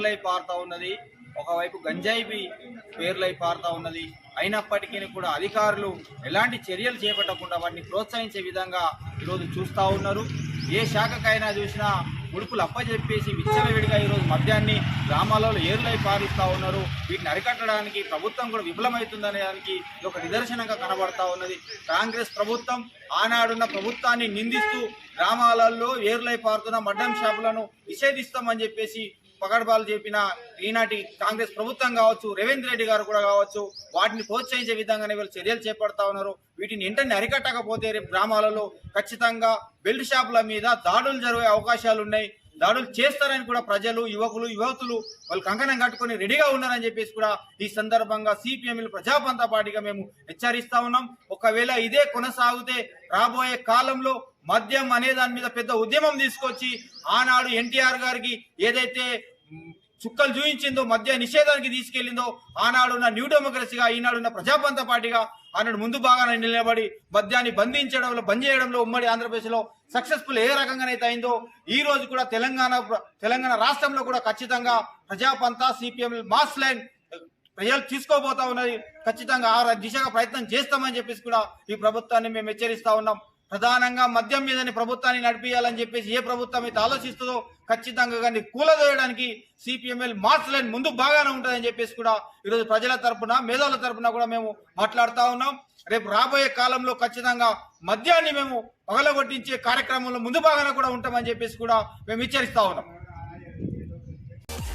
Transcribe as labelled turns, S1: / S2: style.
S1: పేర్లై పారుతా ఉన్నది. ఒకవైపు గంజాయి పేర్లై పారుతా ఉన్నది. అయినప్పటికీ కూడా అధికారులు ఎలాంటి చర్యలు చేపట్టకుండా వాటిని ప్రోత్సహించే విధంగా ఈరోజు చూస్తూ ఉన్నారు. ఏ శాఖకైనా చూసినా ముడుపులు అప్పచెప్పేసి విచ్చలవిడిగా ఈరోజు మద్యాన్ని గ్రామాలలో ఏరులై పారిస్తూ ఉన్నారు. వీటిని అరికట్టడానికి ప్రభుత్వం కూడా విఫలమవుతుందనే దానికి ఒక నిదర్శనంగా కనబడతా ఉన్నది. కాంగ్రెస్ ప్రభుత్వం ఆనాడున్న ప్రభుత్వాన్ని నిందిస్తూ గ్రామాలలో ఏరులై పారుతున్న మడ్డం షాపులను నిషేధిస్తామని చెప్పేసి పగడబాలు చెప్పిన ఈనాటి కాంగ్రెస్ ప్రభుత్వం కావచ్చు రేవంత్ రెడ్డి గారు కూడా కావచ్చు వాటిని ప్రోత్సహించే విధంగానే వీళ్ళు చర్యలు చేపడతా ఉన్నారు. వీటిని వెంటనే అరికట్టకపోతే రేపు గ్రామాలలో ఖచ్చితంగా బెల్ట్ షాపుల మీద దాడులు జరిగే అవకాశాలు ఉన్నాయి. దాడులు చేస్తారని కూడా ప్రజలు యువకులు యువతులు వాళ్ళు కంకణం కట్టుకొని రెడీగా ఉన్నారని చెప్పేసి కూడా ఈ సందర్భంగా సిపిఎం ప్రజాపంత పార్టీగా మేము హెచ్చరిస్తా ఉన్నాం. ఒకవేళ ఇదే కొనసాగితే రాబోయే కాలంలో మద్యం అనే దాని మీద పెద్ద ఉద్యమం తీసుకొచ్చి ఆనాడు ఎన్టీఆర్ గారికి ఏదైతే చుక్కలు చూయించిందో మద్య నిషేధానికి తీసుకెళ్ళిందో ఆనాడున్న న్యూ డెమోక్రసీగా ఈనాడున్న ప్రజాపంత పార్టీగా ఆనాడు ముందు బాగానే నిలబడి మద్యాన్ని బంధించడంలో బంద్ చేయడంలో ఉమ్మడి ఆంధ్రప్రదేశ్లో సక్సెస్ఫుల్ ఏ రకంగానైతే అయిందో ఈ రోజు కూడా తెలంగాణ తెలంగాణ రాష్ట్రంలో కూడా ఖచ్చితంగా ప్రజాపంత సిపిఎం మాస్ లైన్ ప్రజలు తీసుకోబోతా ఉన్నది. ఖచ్చితంగా ఆ దిశగా ప్రయత్నం చేస్తామని చెప్పేసి కూడా ఈ ప్రభుత్వాన్ని మేము హెచ్చరిస్తా ఉన్నాం. ప్రధానంగా మద్యం మీదని ప్రభుత్వాన్ని నడిపించాలని చెప్పేసి ఏ ప్రభుత్వం అయితే ఆలోచిస్తుందో ఖచ్చితంగా కానీ కూలదోయడానికి సిపిఎంఎల్ మార్చ్ లైన్ ముందు బాగానే ఉంటుందని చెప్పేసి కూడా ఈరోజు ప్రజల తరపున మేధావుల తరపున కూడా మేము మాట్లాడుతూ ఉన్నాం. రేపు రాబోయే కాలంలో ఖచ్చితంగా మద్యాన్ని మేము పగలగొట్టించే కార్యక్రమంలో ముందు బాగానే కూడా ఉంటామని చెప్పేసి కూడా మేము హెచ్చరిస్తా ఉన్నాం.